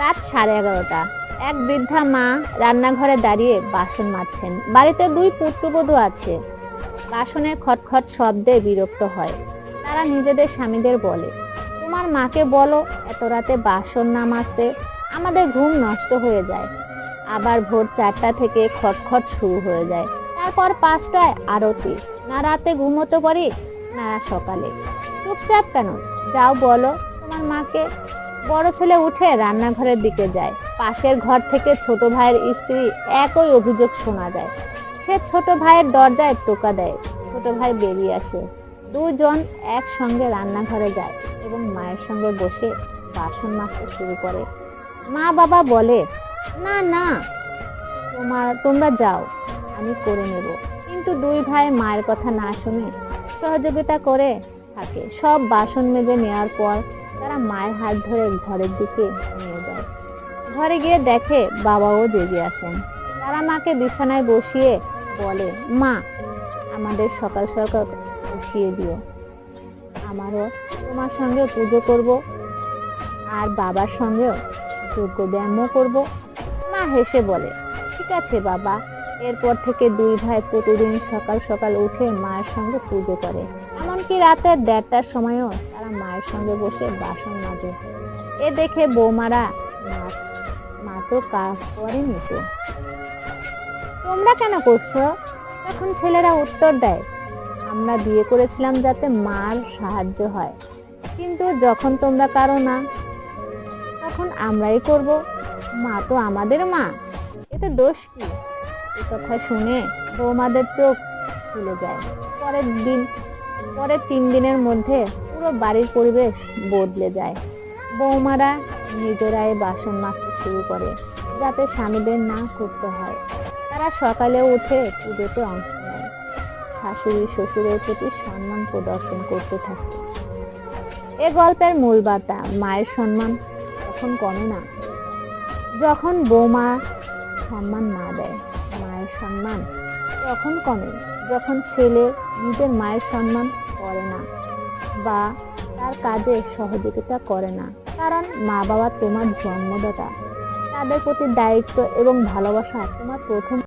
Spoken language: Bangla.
রাত সাড়ে এগারোটা। এক বৃদ্ধা মা রান্নাঘরে দাঁড়িয়ে বাসন মাজছেন। বাড়িতে দুই পুত্রবধূ আছে। বাসনের খটখট শব্দে বিরক্ত হয়। তারা নিজেদের স্বামীদের বলে, তোমার মাকে বলো, এত রাতে বাসন না মাজতে আমাদের ঘুম নষ্ট হয়ে যায়। আবার ভোর চারটা থেকে খটখট শুরু হয়ে যায়। তারপর পাঁচটায় আরতি। না রাতে ঘুমোতে পারি, না সকালে। চুপচাপ কেন? যাও বলো, তোমার মাকে বড় ছেলে উঠে রান্নাঘরের দিকে যায়। পাশের ঘর থেকে ছোট ভাইয়ের স্ত্রী একই অভিযোগ শোনা যায়। সে ছোট ভাইয়ের দরজায় টোকা দেয়। ছোট ভাই বেরিয়ে আসে। দুজন একসঙ্গে রান্নাঘরে যায় এবং মায়ের সঙ্গে বসে বাসন মাজতে শুরু করে। মা বাবা বলে, না না, তোমার, তোমরা যাও, আমি করে নেব। কিন্তু দুই ভাই মায়ের কথা না শুনে সহযোগিতা করে থাকে। সব বাসন মেজে নেওয়ার পর তারা মায়ের হাত ধরে ঘরের দিকে নিয়ে যায়। ঘরে গিয়ে দেখে বাবাও জেগে আছেন। তারা মাকে বিছানায় বসিয়ে বলে, মা, আমাদের সকাল সকাল উঠিয়ে দিও। আমারও তোমার সঙ্গে পুজো করব আর বাবার সঙ্গেও যোগ্য ব্যায়ামও করব। মা হেসে বলে, ঠিক আছে বাবা। এরপর থেকে দুই ভাই প্রতিদিন সকাল সকাল উঠে মায়ের সঙ্গে পুজো করে। এমনকি রাতের দেড়টার সময়ও তারা মায়ের সঙ্গে বসে বাসন মাজে। এ দেখে বৌমারা, মা- তো কাজ করেনি তো। তোমরা কেন করছ? তখন ছেলেরা উত্তর দেয়, আমরা বিয়ে করেছিলাম যাতে মার সাহায্য হয়। কিন্তু যখন তোমরা কারও না, তখন আমরাই করব। মা তো আমাদের মা। এতে দোষ কি? এ কথা শুনে বৌমাদের চোখ খুলে যায়। পরের দিন, পরের তিন দিনের মধ্যে পুরো বাড়ির পরিবেশ বদলে যায়। বৌমারা নিজেরাই বাসন মাজতে শুরু করে, যাতে স্বামীদের না করতে হয়। তারা সকালে উঠে পুজোতে অংশ নেয়। শাশুড়ি শ্বশুরের প্রতি সম্মান প্রদর্শন করতে থাকে। এ গল্পের মূল বার্তা, মায়ের সম্মান তখন কমে না। যখন বৌমা সম্মান না দেয়, মায়ের সম্মান তখন কমে। যখন ছেলে নিজের মায়ের সম্মান করে না বা তার কাজে সহযোগিতা করে না। কারণ মা বাবা তোমার জন্মদাতা। তাদের প্রতি দায়িত্ব এবং ভালোবাসা তোমার প্রথম